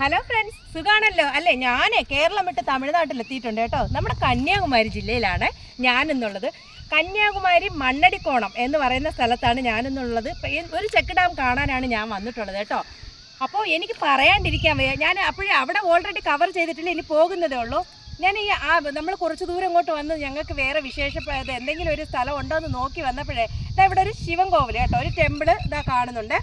Hello friends സുഖാണല്ലോ? അല്ലേ ഞാനേ കേരളം വിട്ട് തമിഴ്നാട്ടിൽ എത്തിയിട്ടുണ്ട് കേട്ടോ. നമ്മുടെ കന്യാകുമാരി ജില്ലയിലാണ് ഞാനെന്നുള്ളത്. കന്യാകുമാരി മണ്ണടിക്കോണം എന്ന് പറയുന്ന സ്ഥലത്താണ് ഞാനെന്നുള്ളത്. ഒരു ചെക്ക് ഡാം കാണാനാണ് ഞാൻ വന്നിട്ടുള്ളത് കേട്ടോ. അപ്പോൾ എനിക്ക് പറയാണ്ടിരിക്കാൻ വയ്യ. ഞാൻ അപ്പോഴേ അവിടെ ഓൾറെഡി കവർ ചെയ്തിട്ടില്ല ഇനി പോകുന്നതേ ഉള്ളൂ. ഞാൻ ഈ ആ നമ്മൾ കുറച്ച് ദൂരം ഇങ്ങോട്ട് വന്ന് ഞങ്ങൾക്ക് വേറെ വിശേഷപ്പെട്ടത് എന്തെങ്കിലും ഒരു സ്ഥലം ഉണ്ടോ എന്ന് നോക്കി വന്നപ്പോഴേ ഇതാ ഇവിടെ ഒരു ശിവൻ കോവിൽ കേട്ടോ ഒരു ടെമ്പിൾ ഇതാ കാണുന്നുണ്ട്.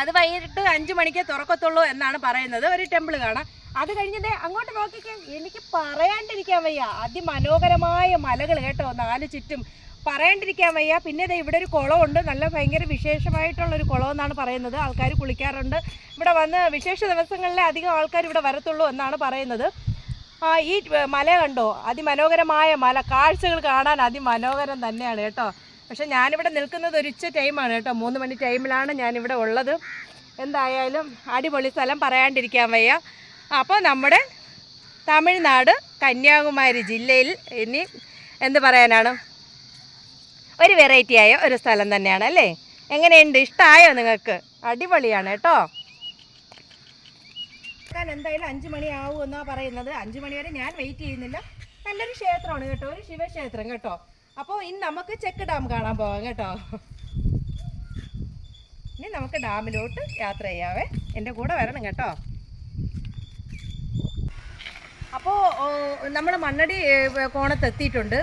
അത് വൈകിട്ട് അഞ്ചു മണിക്കേ തുറക്കത്തുള്ളൂ എന്നാണ് പറയുന്നത്. ഒരു ടെമ്പിൾ കാണാം. അത് കഴിഞ്ഞതേ അങ്ങോട്ട് നോക്കിക്കേ എനിക്ക് പറയാണ്ടിരിക്കാൻ വയ്യ. അതിമനോഹരമായ മലകൾ കേട്ടോ നാല് ചുറ്റും. പറയാണ്ടിരിക്കാൻ വയ്യ. പിന്നെ ദേ ഇവിടെ ഒരു കുളമുണ്ട്. നല്ല ഭയങ്കര വിശേഷമായിട്ടുള്ള ഒരു കുളം എന്നാണ് പറയുന്നത്. ആൾക്കാർ കുളിക്കാറുണ്ട്. ഇവിടെ വന്ന് വിശേഷ ദിവസങ്ങളിലെ അധികം ആൾക്കാർ ഇവിടെ വരത്തുള്ളൂ എന്നാണ് പറയുന്നത്. ഈ മല കണ്ടോ? അതിമനോഹരമായ മല. കാഴ്ചകൾ കാണാൻ അതിമനോഹരം തന്നെയാണ് കേട്ടോ. പക്ഷെ ഞാനിവിടെ നിൽക്കുന്നത് ഒരു ഉച്ച ടൈമാണ് കേട്ടോ. മൂന്ന് മണി ടൈമിലാണ് ഞാനിവിടെ ഉള്ളത്. എന്തായാലും അടിപൊളി സ്ഥലം പറയാണ്ടിരിക്കാൻ വയ്യ. അപ്പോൾ നമ്മുടെ തമിഴ്നാട് കന്യാകുമാരി ജില്ലയിൽ ഇനി എന്ത് പറയാനാണ്? ഒരു വെറൈറ്റി ആയ ഒരു സ്ഥലം തന്നെയാണ് അല്ലേ? എങ്ങനെയുണ്ട്? ഇഷ്ടമായോ നിങ്ങൾക്ക്? അടിപൊളിയാണ് കേട്ടോ. എന്തായാലും അഞ്ച് മണിയാവും എന്നാ പറയുന്നത്. അഞ്ച് മണി വരെ ഞാൻ വെയിറ്റ് ചെയ്യുന്നില്ല. നല്ലൊരു ക്ഷേത്രമാണ് കേട്ടോ. ഒരു ശിവക്ഷേത്രം കേട്ടോ. അപ്പോൾ ഇനി നമുക്ക് ചെക്ക് ഡാം കാണാൻ പോകാം കേട്ടോ. ഇനി നമുക്ക് ഡാമിലോട്ട് യാത്ര ചെയ്യാവേ. എന്റെ കൂടെ വരണം കേട്ടോ. അപ്പോ നമ്മൾ മണ്ണടി കോണത്ത് എത്തിയിട്ടുണ്ട്.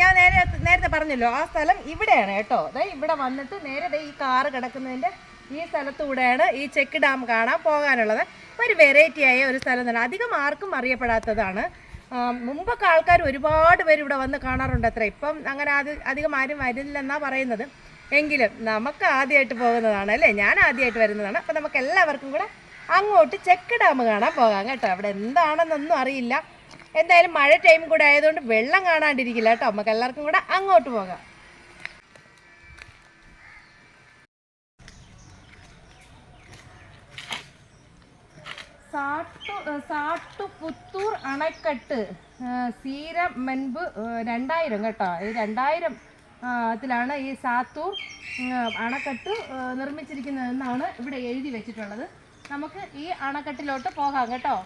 ഞാൻ നേരെ നേരത്തെ പറഞ്ഞല്ലോ ആ സ്ഥലം ഇവിടെയാണ് കേട്ടോ. അതായത് ഇവിടെ വന്നിട്ട് നേരെ ഈ കാറ് കിടക്കുന്നതിന്റെ ഈ സ്ഥലത്തൂടെയാണ് ഈ ചെക്ക് ഡാം കാണാൻ പോകാനുള്ളത്. ഒരു വെറൈറ്റി ആയ ഒരു സ്ഥലം തന്നെ. അധികം ആർക്കും അറിയപ്പെടാത്തതാണ്. മുമ്പൊക്കെ ആൾക്കാർ ഒരുപാട് പേര് ഇവിടെ വന്ന് കാണാറുണ്ട് അത്ര. ഇപ്പം അങ്ങനെ അത് അധികം ആരും വരില്ലെന്നാണ് പറയുന്നത്. എങ്കിലും നമുക്ക് ആദ്യമായിട്ട് പോകുന്നതാണ് അല്ലേ? ഞാൻ ആദ്യമായിട്ട് വരുന്നതാണ്. അപ്പം നമുക്ക് എല്ലാവർക്കും കൂടെ അങ്ങോട്ട് ചെക്ക് ഡാം കാണാൻ പോകാം കേട്ടോ. അവിടെ എന്താണെന്നൊന്നും അറിയില്ല. എന്തായാലും മഴ ടൈം കൂടെ ആയതുകൊണ്ട് വെള്ളം കാണാണ്ടിരിക്കില്ല കേട്ടോ. നമുക്ക് എല്ലാവർക്കും കൂടെ അങ്ങോട്ട് പോകാം. സാട്ടു സാട്ടുപുത്തൂർ അണക്കെട്ട് സീര മുൻപ് രണ്ടായിരം കേട്ടോ. ഈ രണ്ടായിരം ത്തിലാണ് ഈ സാത്തൂർ അണക്കെട്ട് നിർമ്മിച്ചിരിക്കുന്നതെന്നാണ് ഇവിടെ എഴുതി വെച്ചിട്ടുള്ളത്. നമുക്ക് ഈ അണക്കെട്ടിലോട്ട് പോകാം കേട്ടോ.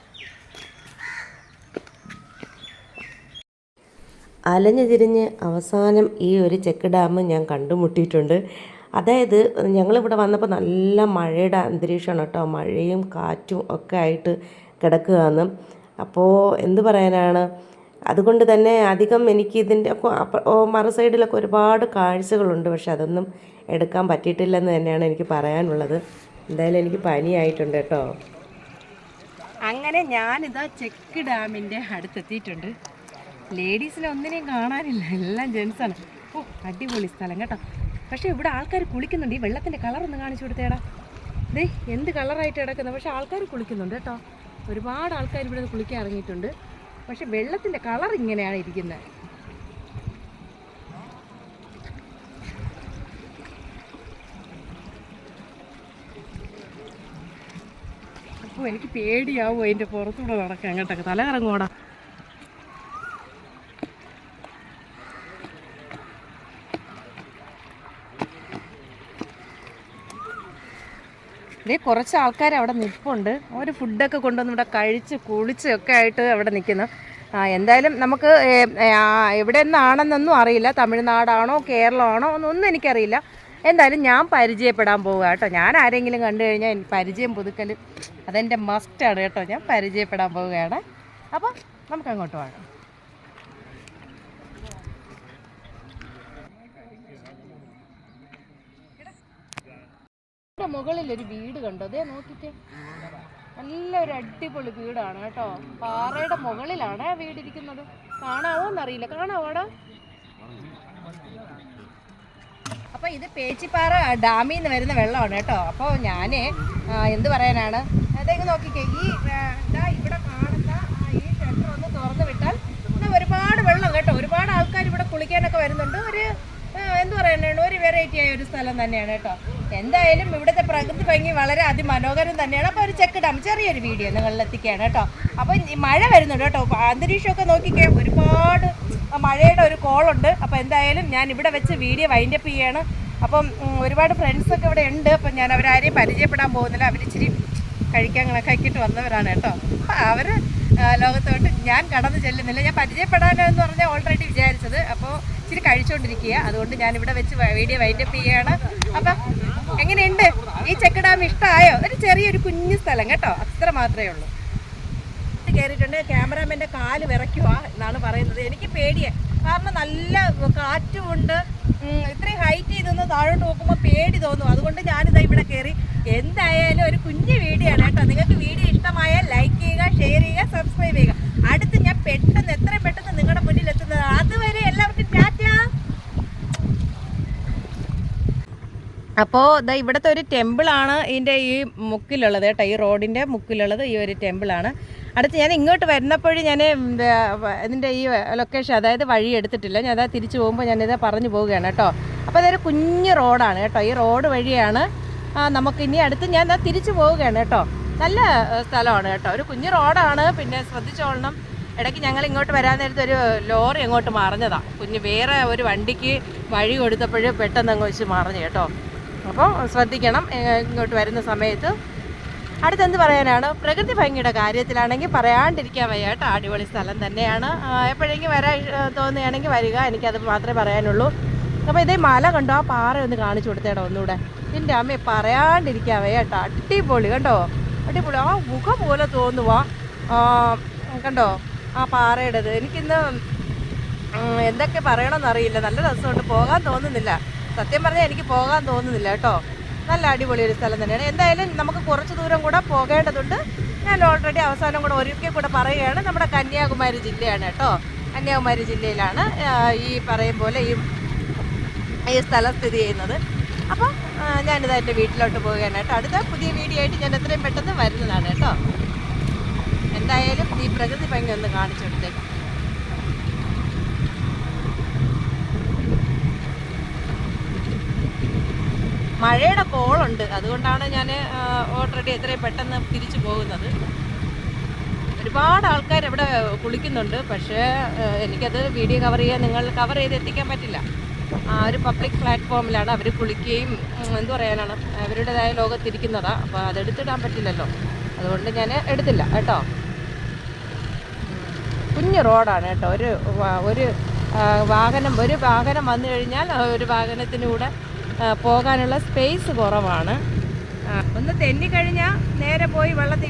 അലഞ്ഞു തിരിഞ്ഞ് അവസാനം ഈ ഒരു ചെക്ക് ഡാം ഞാൻ കണ്ടുമുട്ടിയിട്ടുണ്ട്. അതായത് ഞങ്ങളിവിടെ വന്നപ്പോൾ നല്ല മഴയുടെ അന്തരീക്ഷമാണ് കേട്ടോ. മഴയും കാറ്റും ഒക്കെ ആയിട്ട് കിടക്കുകയാണ്. അപ്പോൾ എന്ത് പറയാനാണ്? അതുകൊണ്ട് തന്നെ അധികം എനിക്ക് ഇതിന്റെ മറു സൈഡിലൊക്കെ ഒരുപാട് കാഴ്ചകളുണ്ട്. പക്ഷെ അതൊന്നും എടുക്കാൻ പറ്റിയിട്ടില്ലെന്ന് തന്നെയാണ് എനിക്ക് പറയാനുള്ളത്. എന്തായാലും എനിക്ക് പനിയായിട്ടുണ്ട് കേട്ടോ. അങ്ങനെ ഞാനിതാ ചെക്ക് ഡാമിന്റെ അടുത്തെത്തിയിട്ടുണ്ട്. ലേഡീസിനെ ഒന്നിനെയും കാണാനില്ല. എല്ലാം ജെൻസാണ് ഓ അടിപൊളി സ്ഥലം കേട്ടോ. പക്ഷേ ഇവിടെ ആൾക്കാർ കുളിക്കുന്നുണ്ട്. ഈ വെള്ളത്തിന്റെ കളർ ഒന്ന് കാണിച്ചു കൊടുത്തേടാ. ദേ എന്ത് കളറായിട്ട് കിടക്കുന്നത് പക്ഷേ ആൾക്കാർ കുളിക്കുന്നുണ്ട് കേട്ടോ. ഒരുപാട് ആൾക്കാർ ഇവിടെ നിന്ന് കുളിക്കാൻ ഇറങ്ങിയിട്ടുണ്ട്. പക്ഷെ വെള്ളത്തിന്റെ കളർ ഇങ്ങനെയാണ് ഇരിക്കുന്നത് അപ്പോൾ എനിക്ക് പേടിയാവും? അതിന്റെ പുറത്തൂടെ നടക്കാൻ കേട്ടോ. തല കറങ്ങുവാടാ ഇതേ കുറച്ച് ആൾക്കാർ അവിടെ നിൽപ്പുണ്ട് അവർ ഫുഡൊക്കെ കൊണ്ടുവന്ന് ഇവിടെ കഴിച്ച് കുളിച്ച് ഒക്കെ ആയിട്ട് അവിടെ നിൽക്കുന്നു എന്തായാലും നമുക്ക് എവിടെ നിന്നാണെന്നൊന്നും അറിയില്ല. തമിഴ്നാടാണോ കേരളമാണോ എന്നൊന്നും എനിക്കറിയില്ല. എന്തായാലും ഞാൻ പരിചയപ്പെടാൻ പോവുക കേട്ടോ. ഞാൻ ആരെങ്കിലും കണ്ടു കഴിഞ്ഞാൽ പരിചയം പുതുക്കൽ അതെന്റെ മസ്റ്റാണ് കേട്ടോ. ഞാൻ പരിചയപ്പെടാൻ പോവുകയാണ്. അപ്പോൾ നമുക്ക് അങ്ങോട്ട് പോകാം. ഇവിടെ മുകളിൽ ഒരു വീട് കണ്ടോ. അതേ നോക്കിക്കേ. നല്ലൊരു അടിപൊളി വീടാണ് കേട്ടോ. പാറയുടെ മുകളിലാണ് ആ വീട് ഇരിക്കുന്നത്. കാണാവോ എന്നറിയില്ല. കാണാവോടാ? അപ്പൊ ഇത് പേച്ചിപ്പാറ ഡാമിൽ നിന്ന് വരുന്ന വെള്ളമാണ് കേട്ടോ. അപ്പോൾ ഞാൻ എന്ത് പറയാനാണ്? അതൊക്കെ നോക്കിക്കേ. ഈ ഇവിടെ കാണുന്ന ഈ ഷട്ടർ ഒന്ന് തുറന്നു വിട്ടാൽ ഒരുപാട് വെള്ളം കേട്ടോ. ഒരുപാട് ആൾക്കാർ ഇവിടെ കുളിക്കാനൊക്കെ വരുന്നുണ്ട്. ഒരു എന്ത് പറയാനാണ്? ഒരു വെറൈറ്റി ആയ ഒരു സ്ഥലം തന്നെയാണ് കേട്ടോ. എന്തായാലും ഇവിടുത്തെ പ്രകൃതി ഭംഗി വളരെ അതിമനോഹരം തന്നെയാണ്. അപ്പോൾ ഒരു ചെക്ക് ഡാം ചെറിയൊരു വീഡിയോ നിങ്ങളിൽ എത്തിക്കുകയാണ് കേട്ടോ അപ്പോൾ മഴ വരുന്നുണ്ട് കേട്ടോ. അന്തരീക്ഷമൊക്കെ നോക്കിക്കേ ഒരുപാട് മഴയുടെ ഒരു കോളുണ്ട്. അപ്പോൾ എന്തായാലും ഞാൻ ഇവിടെ വെച്ച് വീഡിയോ വൈൻഡപ്പ് ചെയ്യാണ്. അപ്പം ഒരുപാട് ഫ്രണ്ട്സൊക്കെ ഇവിടെ ഉണ്ട്. അപ്പം ഞാൻ അവരാരെയും പരിചയപ്പെടാൻ പോകുന്നില്ല. അവരിച്ചിരി കഴിക്കാൻ കണക്കാക്കിയിട്ട് വന്നവരാണ് കേട്ടോ. അപ്പം അവർ ലോകത്തോട്ട് ഞാൻ കടന്നു ചെല്ലുന്നില്ല. ഞാൻ പരിചയപ്പെടാനോ എന്ന് പറഞ്ഞാൽ ഓൾറെഡി വിചാരിച്ചത്. അപ്പോൾ ഇച്ചിരി കഴിച്ചുകൊണ്ടിരിക്കുക അതുകൊണ്ട് ഞാൻ ഇവിടെ വെച്ച് വീഡിയോ വൈൻഡപ്പ് ചെയ്യുകയാണ്. അപ്പം എങ്ങനെയുണ്ട്? ഈ ചെക്ക് ഇഷ്ടമായോ? ഒരു ചെറിയൊരു കുഞ്ഞു സ്ഥലം കേട്ടോ. അത്ര മാത്രമേ ഉള്ളൂ. കയറിയിട്ടുണ്ട്. ക്യാമറാമാന്റെ കാൽ വിറയ്ക്കുക എന്നാണ് പറയുന്നത്. എനിക്ക് പേടിയെ. കാരണം നല്ല കാറ്റും ഉണ്ട് ഉം, ഇത്രയും ഹൈറ്റ് ചെയ്തൊന്ന് താഴോട്ട് നോക്കുമ്പോൾ പേടി തോന്നും. അതുകൊണ്ട് ഞാനിതാ ഇവിടെ കയറി. എന്തായാലും ഒരു കുഞ്ഞു വീഡിയോ ആണ് കേട്ടോ. നിങ്ങൾക്ക് വീഡിയോ ഇഷ്ടമായാൽ ലൈക്ക് ചെയ്യുക ഷെയർ ചെയ്യുക സബ്സ്ക്രൈബ് ചെയ്യുക. അടുത്ത് ഞാൻ പെട്ടെന്ന് എത്രയും അപ്പോൾ ഇതാ ഇവിടുത്തെ ഒരു ടെമ്പിളാണ് ഇതിന്റെ ഈ മുക്കിലുള്ളത് കേട്ടോ ഈ റോഡിന്റെ മുക്കിലുള്ളത് ഈ ഒരു ടെമ്പിളാണ് അടുത്ത് ഞാൻ ഇങ്ങോട്ട് വരുന്നപ്പോഴും ഞാൻ ഇതിന്റെ ഈ ലൊക്കേഷൻ അതായത് വഴി എടുത്തിട്ടില്ല. ഞാൻ അതാ തിരിച്ചു പോകുമ്പോൾ ഞാനിത് പറഞ്ഞു പോവുകയാണ് കേട്ടോ. അപ്പോൾ അതൊരു കുഞ്ഞു റോഡാണ് കേട്ടോ. ഈ റോഡ് വഴിയാണ് നമുക്ക് ഇനി അടുത്ത് ഞാൻ അത് തിരിച്ചു പോവുകയാണ് കേട്ടോ. നല്ല സ്ഥലമാണ് കേട്ടോ. ഒരു കുഞ്ഞു റോഡാണ്. പിന്നെ ശ്രദ്ധിച്ചോളണം. ഇടയ്ക്ക് ഞങ്ങൾ ഇങ്ങോട്ട് വരാൻ നേരത്തെ ഒരു ലോറി അങ്ങോട്ട് മറിഞ്ഞതാണ് കുഞ്ഞ് വേറെ ഒരു വണ്ടിക്ക് വഴി കൊടുത്തപ്പോഴും പെട്ടെന്ന് അങ്ങ് വെച്ച് മറിഞ്ഞു കേട്ടോ. അപ്പോൾ ശ്രദ്ധിക്കണം ഇങ്ങോട്ട് വരുന്ന സമയത്ത്. അടുത്തെന്ത് പറയാനാണ്? പ്രകൃതി ഭംഗിയുടെ കാര്യത്തിലാണെങ്കിൽ പറയാണ്ടിരിക്കാൻ വയ്യ അടിപൊളി സ്ഥലം തന്നെയാണ്. എപ്പോഴെങ്കിലും വരാൻ തോന്നുകയാണെങ്കിൽ വരിക. എനിക്കത് മാത്രമേ പറയാനുള്ളൂ. അപ്പോൾ ഇതേ മല കണ്ടോ? ആ പാറ ഒന്ന് കാണിച്ചു കൊടുത്തേടോ ഒന്നുകൂടെ എന്റെ അമ്മയെ പറയാണ്ടിരിക്കാൻ വയ്യ കേട്ടോ. അടിപൊളി കണ്ടോ? അടിപൊളി. ആ മുഖം പോലെ തോന്നുവാ. കണ്ടോ? ആ പാറയുടേത്. എനിക്കിന്ന് എന്തൊക്കെ പറയണമെന്നറിയില്ല. നല്ല രസമുണ്ട്. പോകാൻ തോന്നുന്നില്ല. സത്യം പറഞ്ഞാൽ എനിക്ക് പോകാൻ തോന്നുന്നില്ല കേട്ടോ. നല്ല അടിപൊളി ഒരു സ്ഥലം തന്നെയാണ്. എന്തായാലും നമുക്ക് കുറച്ച് ദൂരം കൂടെ പോകേണ്ടതുണ്ട്. ഞാൻ ഓൾറെഡി അവസാനം കൂടെ ഒരിക്കൽ കൂടെ പറയുകയാണ്. നമ്മുടെ കന്യാകുമാരി ജില്ലയാണ് കേട്ടോ. കന്യാകുമാരി ജില്ലയിലാണ് ഈ പറയും പോലെ ഈ ഈ സ്ഥലം സ്ഥിതി ചെയ്യുന്നത്. അപ്പോൾ ഞാനിത് എന്റെ വീട്ടിലോട്ട് പോവുകയാണ് കേട്ടോ. അടുത്ത പുതിയ വീഡിയോ ആയിട്ട് ഞാൻ എത്രയും പെട്ടെന്ന് വരുന്നതാണ് കേട്ടോ. എന്തായാലും ഈ പ്രകൃതി ഭംഗി ഒന്ന് കാണിച്ചു കൊടുത്തേക്കാം മഴയുടെ കോളുണ്ട്. അതുകൊണ്ടാണ് ഞാൻ ഓൾറെഡി എത്രയും പെട്ടെന്ന് തിരിച്ചു പോകുന്നത്. ഒരുപാട് ആൾക്കാർ ഇവിടെ കുളിക്കുന്നുണ്ട്. പക്ഷേ എനിക്കത് വീഡിയോ കവർ ചെയ്യാൻ നിങ്ങൾ കവർ ചെയ്ത് എത്തിക്കാൻ പറ്റില്ല. ആ ഒരു പബ്ലിക് പ്ലാറ്റ്ഫോമിലാണ് അവർ കുളിക്കുകയും എന്തു പറയാനാണ് അവരുടേതായ ലോകത്തിരിക്കുന്നതാണ് അപ്പോൾ അതെടുത്തിടാൻ പറ്റില്ലല്ലോ. അതുകൊണ്ട് ഞാൻ എടുത്തില്ല കേട്ടോ. കുഞ്ഞു റോഡാണ് കേട്ടോ. ഒരു ഒരു വാഹനം ഒരു വാഹനം വന്നു കഴിഞ്ഞാൽ ഒരു വാഹനത്തിനൂടെ പോകാനുള്ള സ്പേസ് കുറവാണ്. ഒന്ന് തെന്നിക്കഴിഞ്ഞാൽ നേരെ പോയി വെള്ളത്തിൽ